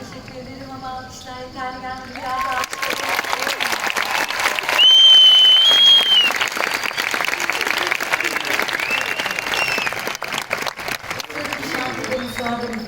Teşekkür ederim ama alkışlar yeterli geldi. സ്വാതന്ത്ര്യം